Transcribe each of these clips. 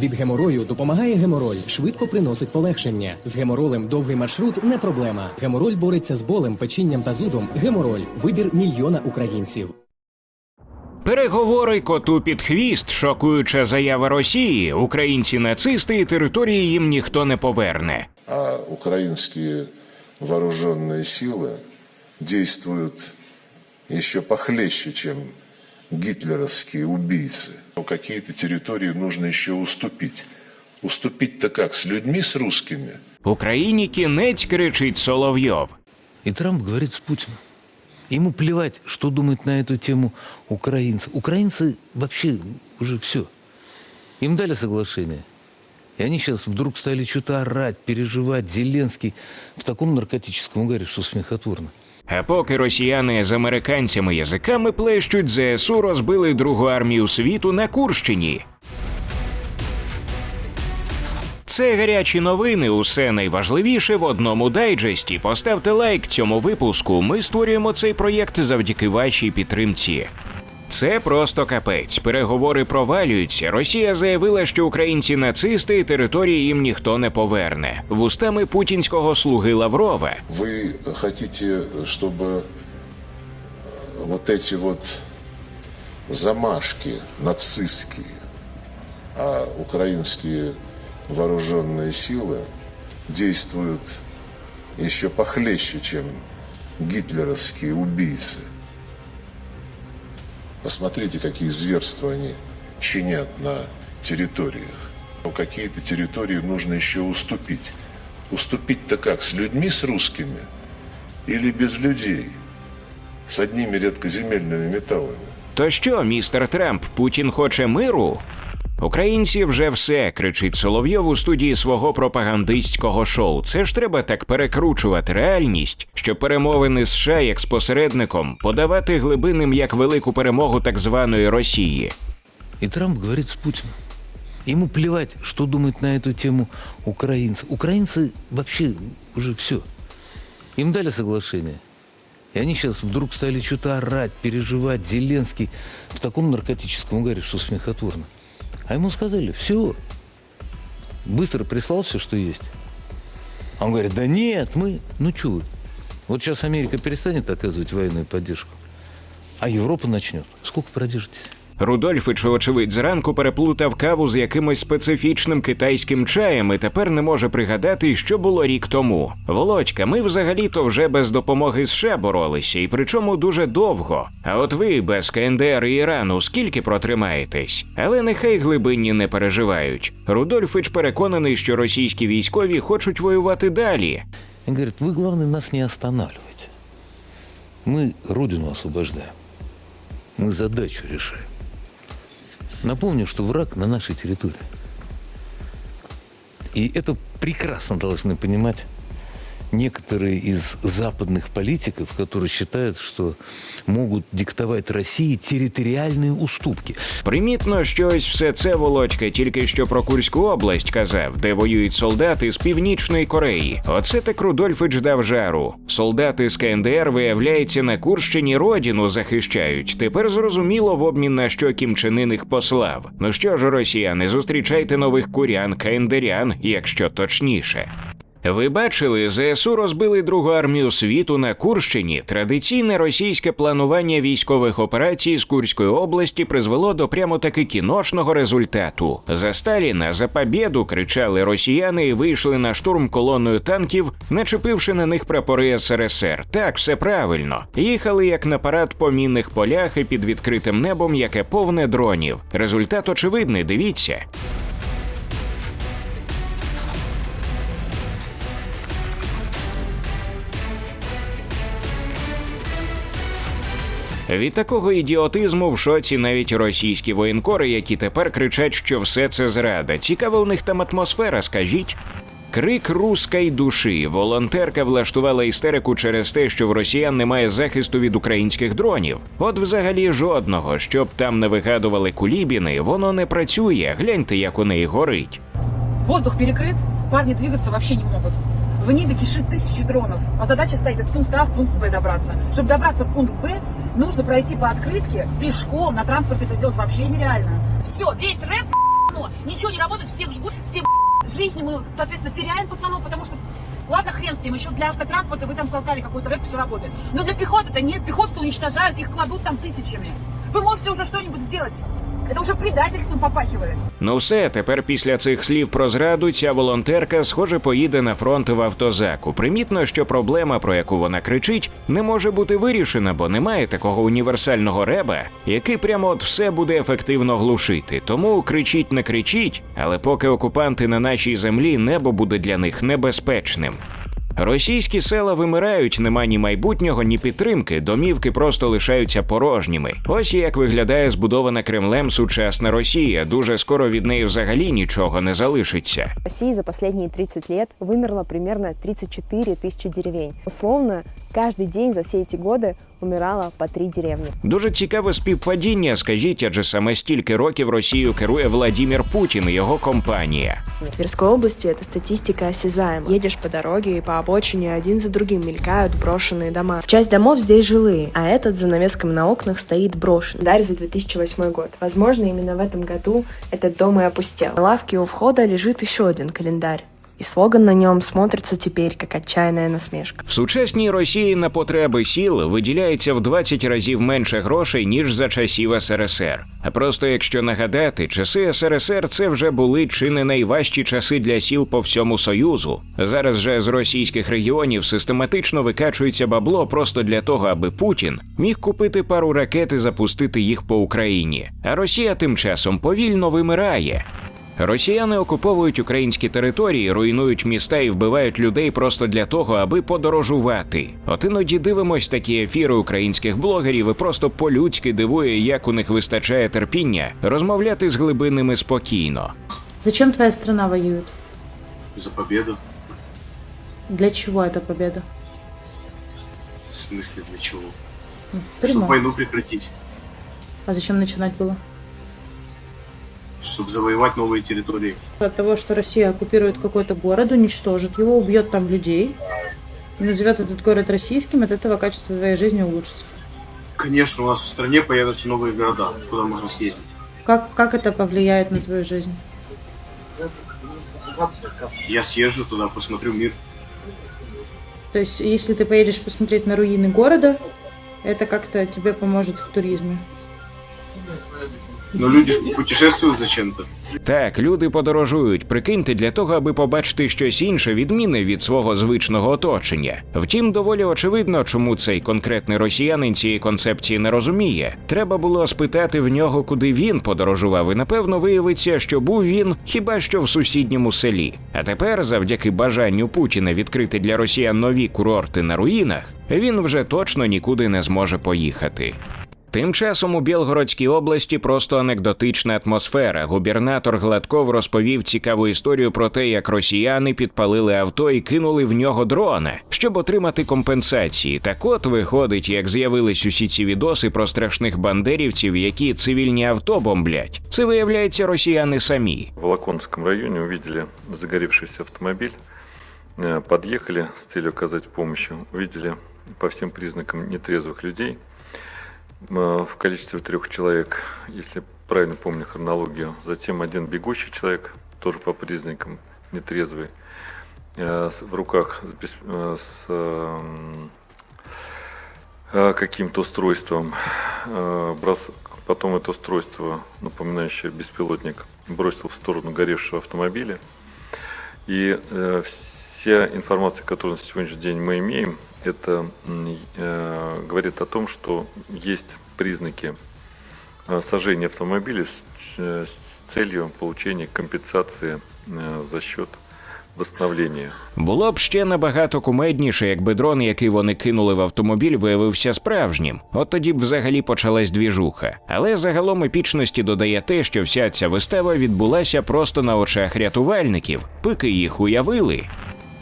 Від геморою допомагає гемороль, швидко приносить полегшення. З геморолем довгий маршрут не проблема. Гемороль бореться з болем, печінням та зудом. Гемороль вибір мільйона українців. Переговори коту під хвіст, шокуюча заява Росії. Українці нацисти і території їм ніхто не поверне. а украинские вооруженные силы действуют еще похлеще, чем гитлеровские убийцы. Но Какие-то территории нужно еще уступить. Уступить-то как? С людьми, с русскими? Україні кінець кричить Соловйов. И Трамп говорит с Путиным. Ему плевать, что думают на эту тему украинцы. Украинцы вообще уже все. Им дали соглашение. И они сейчас вдруг стали что-то орать, переживать. Зеленский в таком наркотическом угаре, что смехотворно. А поки росіяни з американцями язиками плещуть, ЗСУ розбили другу армію світу на Курщині. Це гарячі новини. Усе найважливіше в одному дайджесті. Поставте лайк цьому випуску. Ми створюємо цей проєкт завдяки вашій підтримці. Це просто капець. Переговори провалюються. Росія заявила, що українці нацисти і території їм ніхто не поверне. Вустами путінського слуги Лаврова. Вы хотите, чтобы э, вот эти вот замашки нацистские, а украинские вооруженные силы действуют еще похлеще, чем гитлеровские убийцы. Посмотрите, какие зверства они чинят на территориях. Но Какие-то территории нужно еще уступить. Уступить-то как? С людьми, с русскими? Или без людей? С одними редкоземельными металлами? То що, містер Трамп, Путін хоче миру? Українці вже все, кричить Соловйов у студії свого пропагандистського шоу. Це ж треба так перекручувати реальність, щоб перемовини з США як з посередником подавати глибинним як велику перемогу так званої Росії. И Трамп говорит с Путиным. Ему плевать, что думают на эту тему украинцы. Украинцы вообще уже все. Им дали соглашение. И они сейчас вдруг стали что-то орать, переживать. Зеленский в таком наркотическом угаре, что смехотворно. А ему сказали, все. Быстро прислал все, что есть. А он говорит, да нет, мы... Ну что вы? Вот сейчас Америка перестанет оказывать военную поддержку, а Европа начнет. Сколько продержитесь? Рудольфич, очевидь, зранку переплутав каву з якимось специфічним китайським чаєм і тепер не може пригадати, що було рік тому. Володька, ми взагалі-то вже без допомоги США боролися, і причому дуже довго. А от ви без КНДР і Ірану скільки протримаєтесь? Але нехай глибинні не переживають. Рудольфич переконаний, що російські військові хочуть воювати далі. Он говорит, вы, главное, нас не останавливайте. Мы Родину освобождаем. Мы задачу решаем. Напомню, что враг на нашей территории. И это прекрасно должны понимать некоторые из западных политиков, которые считают, что могут диктовать России территориальные уступки. Примітно, що ось все це Володька тільки що про Курську область казав, де воюють солдати з північної Кореї. Оце так Рудольфич дав жару. Солдати з КНДР, виявляється, на Курщині родину захищають. Тепер зрозуміло в обмін на що Кім Чен Ын їх послав. Ну що ж, росіяни, зустрічайте нових курян, КНДРян, якщо точніше. Ви бачили, ЗСУ розбили другу армію світу на Курщині. Традиційне російське планування військових операцій з Курської області призвело до прямо таки кіношного результату. За Сталіна за побєду кричали росіяни і вийшли на штурм колоною танків, начепивши на них прапори СРСР. Так, все правильно. Їхали як на парад по мінних полях і під відкритим небом, яке повне дронів. Результат очевидний. Дивіться. Від такого ідіотизму в шоці навіть російські воєнкори, які тепер кричать, що все це зрада. Цікава у них там атмосфера, скажіть. Крик руської душі. Волонтерка влаштувала істерику через те, що в росіян немає захисту від українських дронів. От взагалі жодного, щоб там не вигадували кулібіни, воно не працює. Гляньте, як у неї горить. Воздух перекрыт, парни двигаться вообще не могут. В небе кишит тысячи дронов, а задача стоит из пункта А в пункт Б добраться. Чтобы добраться в пункт Б, нужно пройти по открытке, пешком, на транспорте это сделать вообще нереально. Все, весь рэп. Ничего не работает, всех жгут, все жизни мы, соответственно, теряем пацанов, потому что Ладно, хрен с тем, еще для автотранспорта вы там создали какой-то рэп, все работает. Но для пехоты-то нет, пехоту уничтожают, их кладут там тысячами. Вы можете уже что-нибудь сделать. Это уже предательством попахивает. Ну все, тепер після цих слів про зраду ця волонтерка, схоже, поїде на фронт в автозаку. Примітно, що проблема, про яку вона кричить, не може бути вирішена, бо немає такого універсального реба, який прямо от все буде ефективно глушити. Тому кричіть, не кричіть, але поки окупанти на нашій землі, небо буде для них небезпечним. Російські села вимирають, нема ні майбутнього, ні підтримки. Домівки просто лишаються порожніми. Ось як виглядає збудована Кремлем сучасна Росія. Дуже скоро від неї взагалі нічого не залишиться. В России за последние 30 лет вымерло примерно 34 тысячи деревень. Условно, каждый день за все эти годы умирало по три деревни. Дуже цікаве співпадіння, скажіть, адже саме стільки років Росією керує Владімір Путін і його компанія. В Тверской области эта статистика осязаема. Едешь по дороге, и по обочине один за другим мелькают брошенные дома. Часть домов здесь жилые, а этот за навесками на окнах стоит брошен. Дарь за 2008 год. Возможно, именно в этом году этот дом и опустел. На лавке у входа лежит еще один календарь. И слоган на нем смотрится теперь как отчаянная насмешка. В сучасній Росії на потреби сіл виділяється в 20 разів менше грошей ніж за часів СРСР. А просто якщо нагадати, часи СРСР це вже були чи не найважчі часи для сіл по всьому союзу. Зараз же з російських регіонів систематично викачується бабло просто для того, аби Путін міг купити пару ракет і запустити їх по Україні. А Росія тим часом повільно вимирає. Росіяни окуповують українські території, руйнують міста і вбивають людей просто для того, аби подорожувати. От іноді дивимось такі ефіри українських блогерів і просто по-людськи дивує, як у них вистачає терпіння розмовляти з глибинними спокійно. Зачем твоя страна воюет? За победу? Для чего эта победа? В смысле для чего? Ну, Чтобы прямо. войну прекратить. А зачем начинать было? Чтобы завоевать новые территории. От того, что Россия оккупирует какой-то город, уничтожит его, убьет там людей, назовет этот город российским, от этого качество твоей жизни улучшится. Конечно, у нас в стране появятся новые города, куда можно съездить. Как, как это повлияет на твою жизнь? Я съезжу туда, посмотрю мир. То есть, если ты поедешь посмотреть на руины города, это как-то тебе поможет в туризме. Но люди ж путешествуют зачем-то. Так, люди подорожують, прикиньте, для того, аби побачити щось інше, відмінне від свого звичного оточення. Втім, доволі очевидно, чому цей конкретний росіянин цієї концепції не розуміє. Треба було спитати в нього, куди він подорожував, і напевно виявиться, що був він хіба що в сусідньому селі. А тепер, завдяки бажанню Путіна відкрити для росіян нові курорти на руїнах, він вже точно нікуди не зможе поїхати. Тим часом у Білгородській області просто анекдотична атмосфера. Губернатор Гладков розповів цікаву історію про те, як росіяни підпалили авто і кинули в нього дрона, щоб отримати компенсації. Так от виходить, як з'явились усі ці відоси про страшних бандерівців, які цивільні авто бомблять. Це виявляється росіяни самі. В Лаконовском районе увидели загоревшийся автомобиль, э, подъехали с целью оказать помощь, увидели по всем признакам нетрезвых людей э, В количестве трех человек, если правильно помню хронологию. Затем один бегущий человек, тоже по признакам нетрезвый, э, в руках с, э, эм, э, каким-то устройством. Э, Потом это устройство, напоминающее беспилотник, бросил в сторону горевшего автомобиля. И э, вся информация, которую на сегодняшний день мы имеем, это м, э, говорит о том, что есть признаки э, сожжения автомобиля с, ч- с целью получения компенсации э, за счет восстановления Було б ще набагато кумедніше, якби дрон, який вони кинули в автомобіль, виявився справжнім. От тоді б взагалі почалась двіжуха. Але загалом епічності додає те, що вся ця вистава відбулася просто на очах рятувальників, пики їх уявили.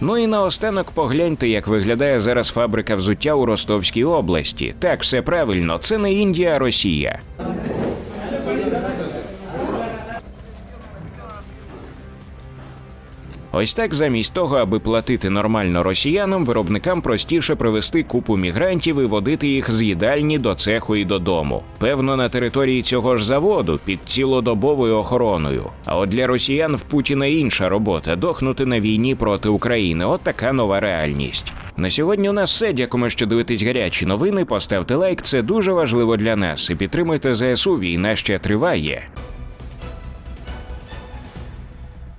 Ну і наостанок погляньте, як виглядає зараз фабрика взуття у Ростовській області. Так, все правильно, це не Індія, а Росія. Ось так, замість того, аби платити нормально росіянам, виробникам простіше привезти купу мігрантів і водити їх з їдальні до цеху і додому. Певно, на території цього ж заводу під цілодобовою охороною. А от для росіян в Путіна інша робота дохнути на війні проти України. От така нова реальність. На сьогодні у нас все. Дякуємо, що дивитесь гарячі новини. Поставте лайк, це дуже важливо для нас. І підтримуйте ЗСУ. Війна ще триває.